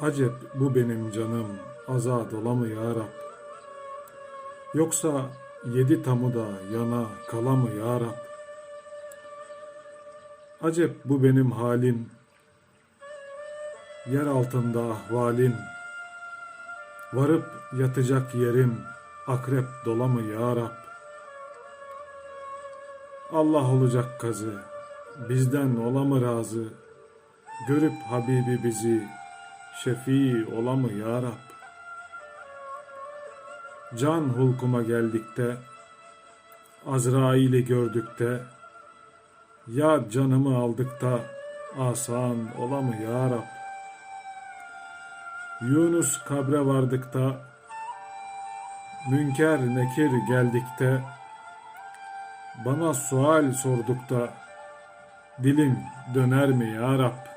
Acep bu benim canım azad ola mı ya Rab? Yoksa yedi tamı da yana kala mı ya Rab? Acep bu benim halim, yer altında ahvalim, varıp yatacak yerim akrep dola mı ya Rab? Allah olacak kazı, bizden ola mı razı, görüp Habibi bizi, şefii ola mı ya Rab? Can hulkuma geldikte, Azrail'i gördükte, ya canımı aldıkta, asan ola mı ya Rab? Yunus kabre vardıkta, Münker nekir geldikte, bana sual sordukta, dilim döner mi ya Rab?